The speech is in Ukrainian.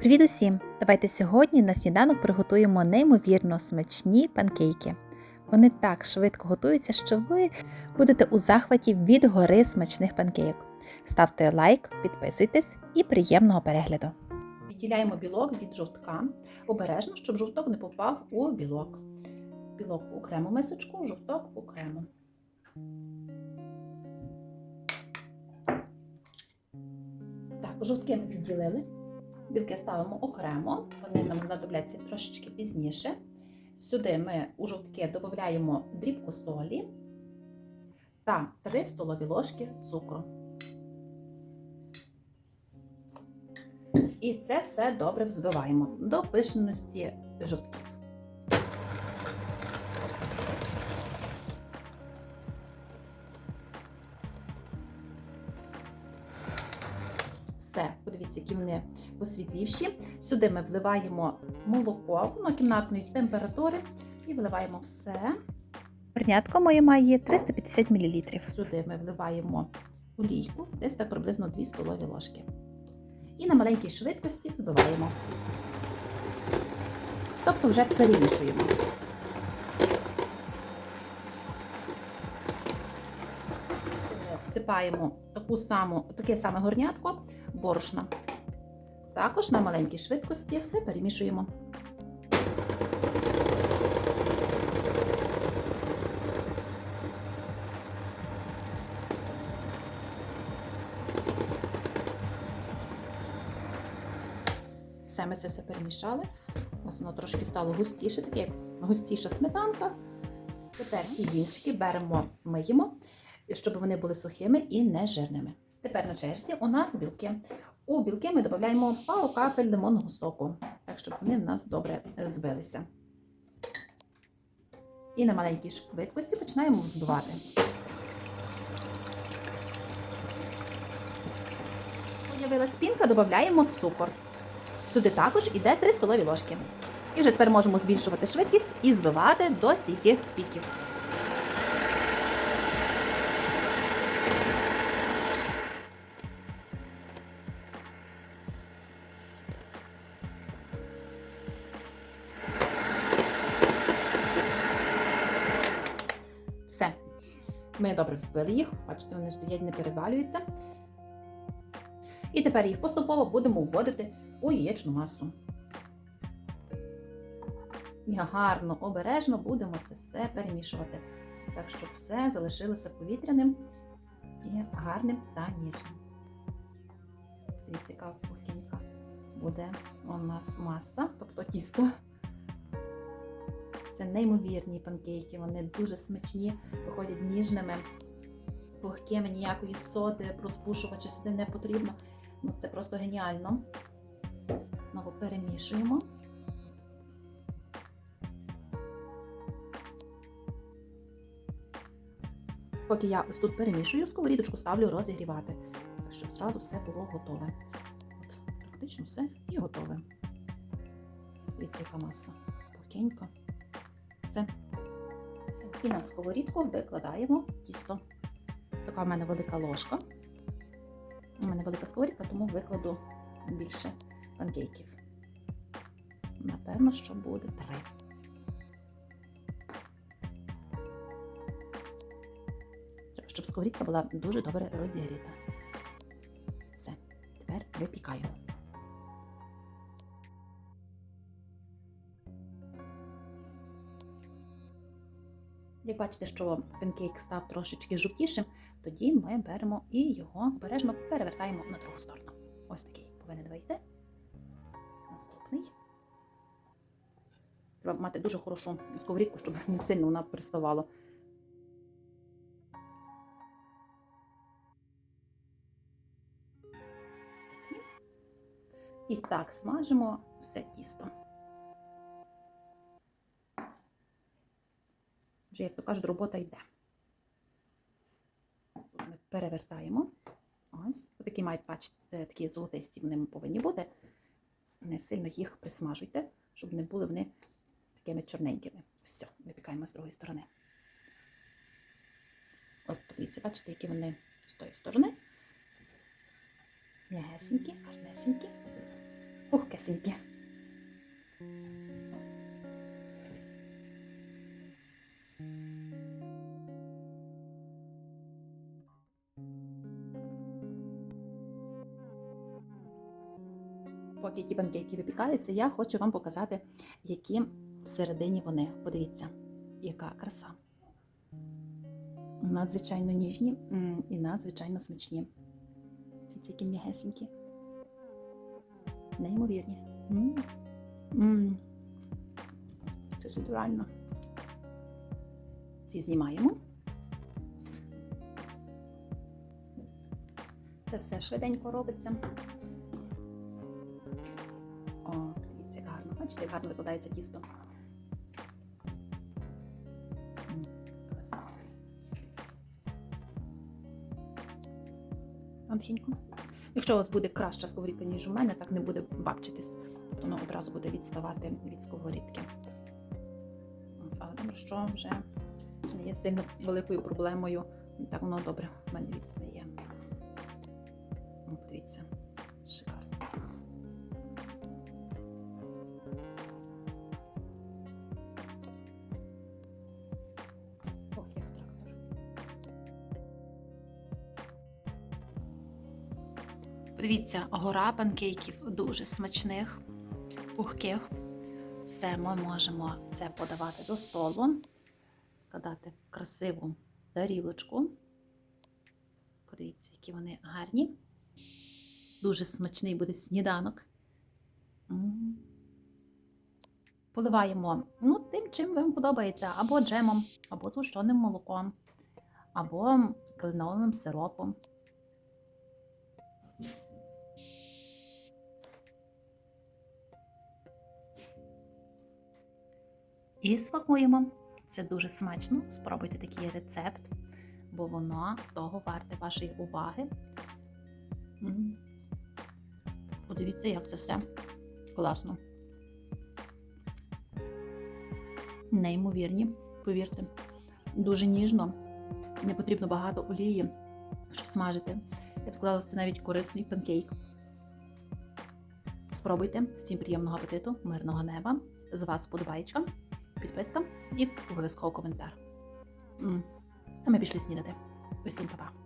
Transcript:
Привіт усім! Давайте сьогодні на сніданок приготуємо неймовірно смачні панкейки. Вони так швидко готуються, що ви будете у захваті від гори смачних панкейок. Ставте лайк, підписуйтесь і приємного перегляду. Відділяємо білок від жовтка. Обережно, щоб жовток не попав у білок. Білок в окрему мисочку, жовток в окрему. Так, жовтки ми відділили. Білки ставимо окремо, вони нам знадобляться трошечки пізніше. Сюди ми у жовтки додаємо дрібку солі та 3 столові ложки цукру. І це все добре взбиваємо до пишності жовтків. Які вони посвітлівші. Сюди ми вливаємо молоко воно кімнатної температури і вливаємо все. Горнятко моє має 350 мл. Сюди ми вливаємо олійку, десь так приблизно 2 столові ложки. І на маленькій швидкості взбиваємо. Тобто вже перемішуємо. Всипаємо таку саму, таке саме горнятко борошна. Також на маленькій швидкості все перемішуємо. Все ми це все перемішали. Ось воно трошки стало густіше, таке як густіша сметанка. Тепер ті вінчики беремо, миємо, щоб вони були сухими і не жирними. Тепер на черзі у нас білки. У білки ми додаємо пару капель лимонного соку, так щоб вони в нас добре збилися. І на маленькій швидкості починаємо взбивати. Появилась пінка, додаємо цукор. Сюди також йде 3 столові ложки. І вже тепер можемо збільшувати швидкість і збивати до стійких піків. Ми добре взбили їх. Бачите, вони стоять, не перевалюються. І тепер їх поступово будемо вводити у яєчну масу. І гарно, обережно будемо це все перемішувати, так щоб все залишилося повітряним і гарним та ніжним. Дивіться, яка пухінька буде у нас маса, тобто тісто. Це неймовірні панкейки, вони дуже смачні, виходять ніжними, пухкими, ніякої соди, розпушувача сюди не потрібно. Ну, Це просто геніально. Знову перемішуємо. Поки я ось тут перемішую, сковорідочку ставлю розігрівати, щоб зразу все було готове. От, Практично все і готове. Дивіться, яка маса. Пухенька. Все. І на сковорідку викладаємо тісто. Така в мене велика ложка. У мене велика сковорідка, тому викладу більше панкейків. Напевно, що буде три. Щоб сковорідка була дуже добре розігріта. Все, тепер випікаємо. Як бачите, що панкейк став трошечки жовтішим, тоді ми беремо і його обережно перевертаємо на другу сторону. Ось такий повинен вийти. Наступний. Треба мати дуже хорошу сковорідку, щоб не сильно вона приставала. І так смажимо все тісто. Вже, як то кажуть, робота йде. Ми перевертаємо. Ось. Такі мають, бачите, такі золотисті вони повинні бути. Не сильно їх присмажуйте, щоб не були вони такими чорненькими. Все, випікаємо з другої сторони. Ось, подивіться, бачите, які вони з тої сторони. М'ягесенькі, гарнесенькі. Пухкесенькі. Поки ті панкейки випікаються, я хочу вам показати, які всередині вони. Подивіться, яка краса. Надзвичайно ніжні і надзвичайно смачні. Дивіться, які м'ягесенькі. Неймовірні. Це ж натурально. Ці знімаємо. Це все швиденько робиться. Бачите, як гарно викладається тісто. Тихенько. Якщо у вас буде краща сковорідка, ніж у мене, так не буде бабчитись. Тобто воно одразу буде відставати від сковорідки. Але добре, що вже не є сильно великою проблемою. Так воно добре в мене відстає. Подивіться, Подивіться, гора панкейків дуже смачних, пухких. Все, ми можемо це подавати до столу, складати в красиву тарілочку. Подивіться, які вони гарні. Дуже смачний буде сніданок. Поливаємо ну, тим, чим вам подобається, або джемом, або згущеним молоком, або кленовим сиропом. І смакуємо. Це дуже смачно. Спробуйте такий рецепт, бо воно того варте вашої уваги. Подивіться, як це все класно. Неймовірні, повірте. Дуже ніжно. Не потрібно багато олії, щоб смажити. Я б сказала, це навіть корисний панкейк. Спробуйте. Всім приємного апетиту, мирного неба. З вас подобаєчка, підписка і обов'язково коментар. Та ми пішли снідати. Усім па-па.